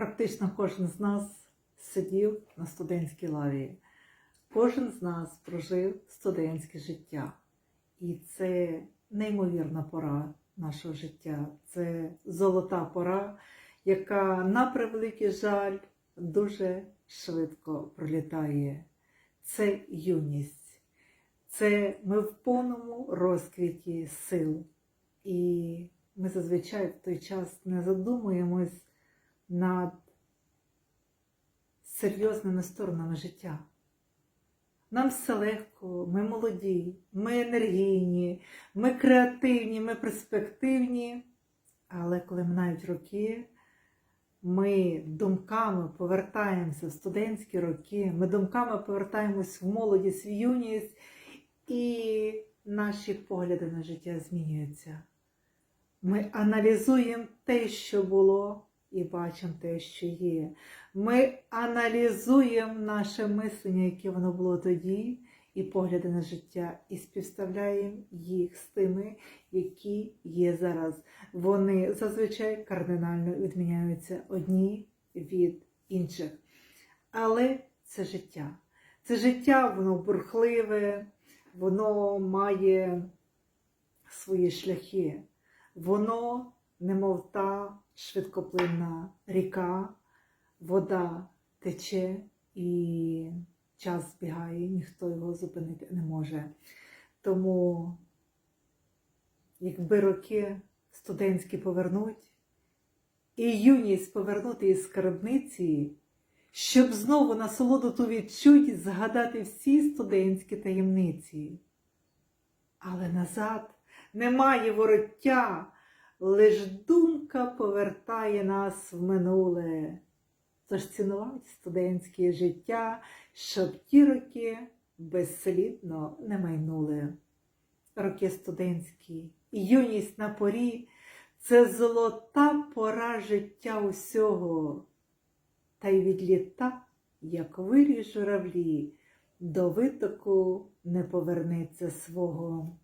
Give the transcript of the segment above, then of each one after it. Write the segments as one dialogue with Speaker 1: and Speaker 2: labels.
Speaker 1: Практично кожен з нас сидів на студентській лаві. Кожен з нас прожив студентське життя. І це неймовірна пора нашого життя. Це золота пора, яка, на превеликий жаль, дуже швидко пролітає. Це юність. Це ми в повному розквіті сил. І ми зазвичай в той час не задумуємось над серйозними сторонами життя. Нам все легко, ми молоді, ми енергійні, ми креативні, ми перспективні. Але коли минають роки, ми думками повертаємося в студентські роки, ми думками повертаємось в молодість, в юність, і наші погляди на життя змінюються. Ми аналізуємо те, що було, і бачимо те, що є. Ми аналізуємо наше мислення, яке воно було тоді, і погляди на життя, і співставляємо їх з тими, які є зараз. Вони зазвичай кардинально відміняються одні від інших. Але це життя. Це життя, воно бурхливе, воно має свої шляхи. Воно, немов та швидкоплинна ріка, вода тече і час збігає, ніхто його зупинити не може. Тому, якби роки студентські повернуть, і юність повернути із скарбниці, щоб знову насолоду ту відчуть, згадати всі студентські таємниці. Але назад немає вороття, лиш думка повертає нас в минуле. Тож цінувати студентське життя, щоб ті роки безслідно не майнули. Роки студентські, юність на порі це золота пора життя усього. Та й від літа, як вирій журавлі, до витоку не повернеться свого.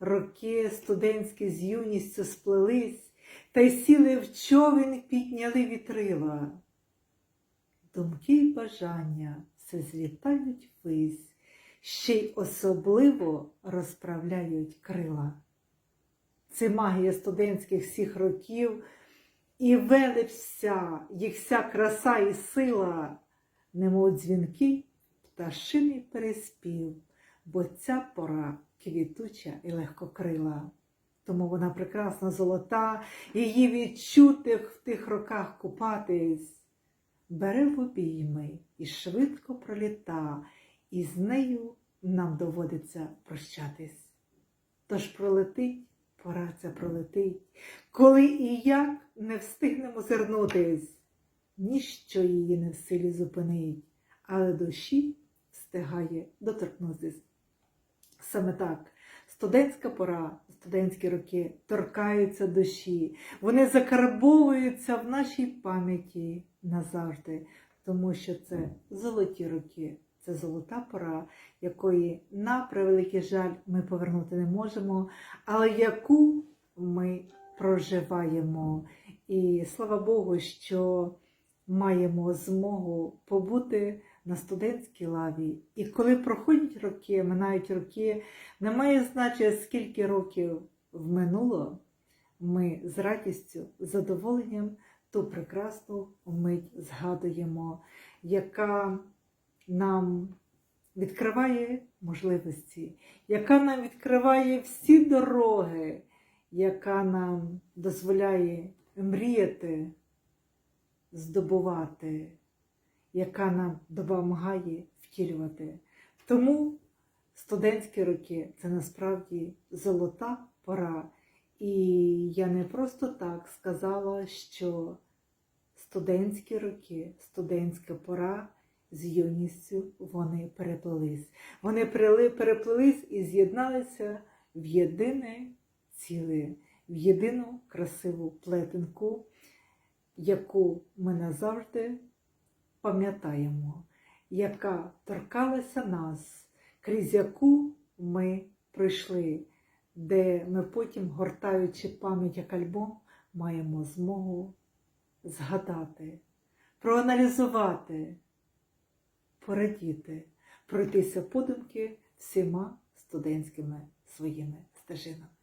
Speaker 1: Роки студентські з юністю сплелись, та й сіли в човен підняли вітрила. Думки й бажання все злітають ввись, ще й особливо розправляють крила. Це магія студентських всіх років, і велич їх вся краса і сила, немов дзвінки, пташиний переспів, бо ця пора квітуча і легкокрила. Тому вона прекрасна золота, її відчути в тих роках купатись бере в обійми і швидко проліта, і з нею нам доводиться прощатись. Тож пролетить, пора ця пролетить, коли і як не встигнемо зернутись, ніщо її не в силі зупинить, але душі встигає доторкнутись. Саме так. Студентська пора, студентські роки торкаються душі, вони закарбовуються в нашій пам'яті назавжди, тому що це золоті роки, це золота пора, якої, на превеликий жаль, ми повернути не можемо, але яку ми проживаємо. І слава Богу, що маємо змогу побути на студентській лаві. І коли проходять роки, минають роки, немає значення, скільки років в минуло, ми з радістю, задоволенням ту прекрасну мить згадуємо, яка нам відкриває можливості, яка нам відкриває всі дороги, яка нам дозволяє мріяти, здобувати, яка нам допомагає втілювати. Тому студентські роки це насправді золота пора. І я не просто так сказала, що студентські роки, студентська пора з юністю вони переплились. Вони переплились і з'єдналися в єдине ціле, в єдину красиву плетенку, яку ми назавжди пам'ятаємо, яка торкалася нас, крізь яку ми пройшли де ми потім, гортаючи пам'ять як альбом, маємо змогу згадати проаналізувати, порадіти, пройтися подумки всіма студентськими своїми стежинами.